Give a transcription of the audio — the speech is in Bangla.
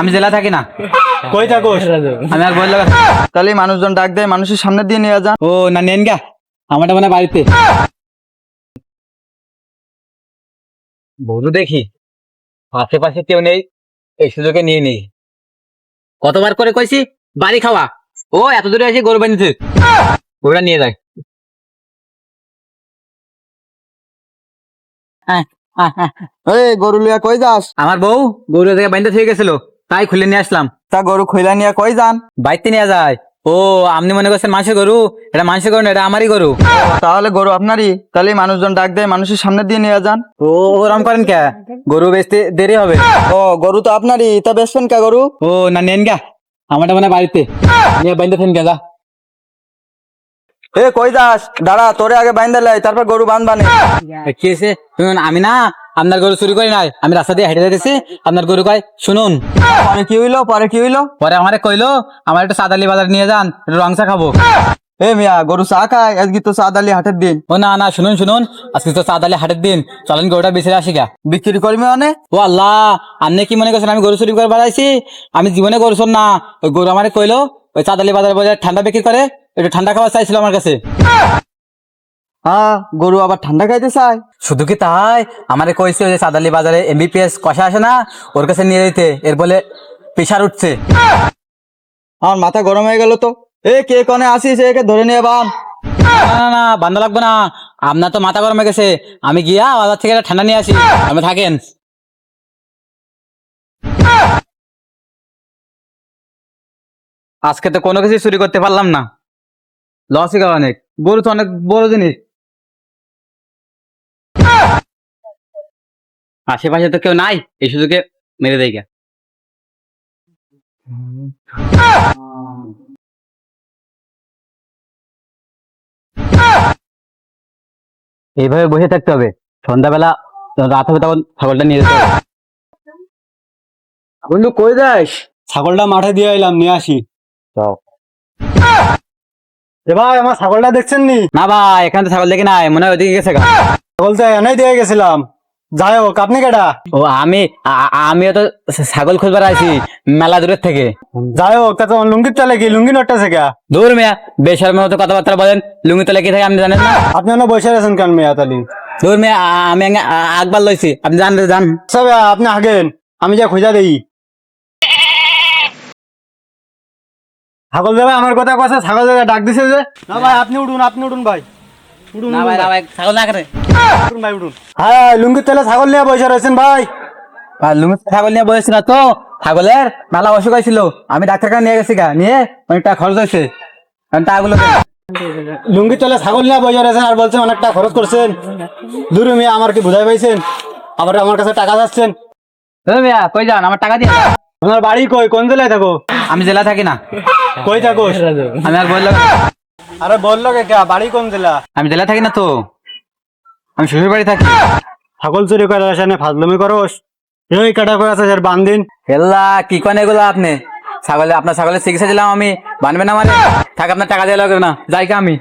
আমি জেলা থাকি না। কই থাকোস? আমি আর বলল তাহলে মানুষজন ডাক দেয় মানুষের সামনে দিয়ে নিয়ে যান। ও না নেন গা। আমারটা মানে বাড়িতে। বৌদু দেখি আশেপাশে কেউ নেই এই সুযোগে নিয়ে নেই। কতবার করে কইছি বাড়ি খাওয়া। ও এত দূরে এসে গরু বানিয়েছে ওরা নিয়ে যায়। এই গরু লিয়া কই যাস? আমার বউ গরু থেকে বাইন্দা থেকে গেছিল। তাই খুলে নিয়ে আসলাম। তা গরু খুলে নিয়ে কই যান? বাইতে নিয়ে যায়। ও আপনি মনে করছেন মানুষের গরু? এটা মানুষের গরু না এটা আমারই গরু। তাহলে গরু আপনারই। তাহলে মানুষজন ডাক দেয় মানুষের সামনে দিয়ে নিয়ে যান। ও ওরম করেন কে? গরু বেচতে দেরি হবে। ও গরু তো আপনারই। তা বেচবেন কে গরু? ও না নেন গা। আমারটা মানে বাড়িতে। নিয়ে বাইন্দা ফেন গা যা। এ কই যাস? দাঁড়া তোরে আগে বাইন্দা লাই তারপর গরু বানবানে কি হয়েছে শুনুন আমি না আপনার গরু চুরি করি নাই। আমি রাস্তা দিয়ে হেঁটে যাইতেছি আপনার গরু কয় শুনুন। পরে কি হইল? পরে কি হইল? পরে আমারে কইলো আমার একটু সাদালি বাজার নিয়ে যান একটু রংসা খাব। এ মিয়া গরু চা খায় আজকে তো চা দালি হাটের দিন। ও না না শুনুন শুনুন। আজকে তো সাদালি হাটের দিন। চলেন গরুটা বেঁচে আসি গা। বিক্রি করবি মানে? ও আল্লাহ আপনি কি মনে করছেন আমি গরু চুরি করে বেড়াইছি? আমি জীবনে গরু শোন না। ওই গরু আমারে কইলো ওই চাঁদালি বাজার বাজার ঠান্ডা বিক্রি করে। একটু ঠান্ডা খাবার চাইছিল আমার কাছে। হ্যাঁ গরু আবার ঠান্ডা খাইতে চায়? শুধু কি তাই? আমারে কইছে যে চাঁদালি বাজারে এমবিপিএস কষা আসে না ওর কাছে নিয়ে যেতে এর বলে প্রেশার উঠছে। আমার মাথা গরম হয়ে গেল তো। এ কে কনে আসিস? একে ধরে নিয়ে বান। না না না বান্ধা লাগবে না। আপনার তো মাথা গরম হয়ে গেছে। আমি গিয়া বাজার থেকে একটা ঠান্ডা নিয়ে আসি। আমি থাকেন। আজকে তো কোনো কিছু চুরি করতে পারলাম না। লসই গেল অনেক গরু তো অনেক বড় জিনিস। আশেপাশে তো কেউ নাই এই সুযোগে মেরে দেয় গা। এইভাবে বসে থাকতে হবে। সন্ধ্যাবেলা রাত হবে তখন ছাগলটা নিয়ে যেতে হবে। বন্ধু কই যাস? ছাগলটা মাঠে দিয়ে এলাম নিয়ে আসি। যাও। এ ভাই আমার ছাগলটা দেখছেন নি? না ভাই এখানে তো ছাগল দেখি নাই মনে হয় ওইদিকে গেছে গা। ছাগল তো এনেই দিয়ে গেছিলাম। যাই হোক আপনি কেডা? ও আমি আ- আমিও তো ছাগল খুঁজবার আইছি মেলা দূরের থেকে। যাই হোক তা তোমার লুঙ্গির তলে কি? লুঙ্গি নটটা থেকে দূর মেয়া বেশার মতো কথাবার্তা বলেন লুঙ্গি তলে কি থাকে আপনি জানেন না? আপনি অন্য বসে আছেন কেন মেয়া তালি? দূর মেয়া আ- আমি আগে- আ- আকবার লইছি আপনি জান জান। সব আপনি হাগেন আমি যা খুঁজা দেই। ছাগল দেবে আমার কথা কথা ছাগল দেবে ডাক দিছে যে না ভাই আপনি উঠুন আপনি উঠুন ভাই। উঠুন না ভাই না ভাই। ভাই ছাগল না করে উঠুন ভাই উঠুন হ্যাঁ লুঙ্গির তেলে ছাগল নিয়ে বসে রয়েছেন ভাই। আর লুঙ্গি ছাগল নিয়ে বলেছি না তো ছাগলের মেলা অসুখ হয়েছিল। আমি ডাক্তারখানা নিয়ে গেছি গা নিয়ে অনেক টাকা খরচ হয়েছে। টাকাগুলো লুঙ্গির তলে ছাগল নিয়ে বসে রয়েছেন আর বলছেন অনেক টাকা খরচ করছেন। দূর মেয়ে আমার কি বুঝাই পাইছেন? আবার আমার কাছে টাকা যাচ্ছেন দূর মেয়া কই যান? আমার টাকা দিয়ে আপনার বাড়ি কই? কোন জেলায় থাকো? আমি জেলা থাকি না। কই থাকো আমি আর বললাম আরে বলল কে? বাড়ি কোন জেলা? আমি জেলা থাকি না তো। আমি শ্বশুর বাড়ি থাকি। ছাগল চুরি করে আসে ফাজলমি করস? এই কাটা করে আছে স্যার বান্দিন? হেল্লা কি করেন এগুলো আপনি? ছাগলে আপনার ছাগলের চিকিৎসা দিলাম আমি। বানবে না মানে থাক আপনার টাকা দিয়ে লাগবে না। যাই কা আমি?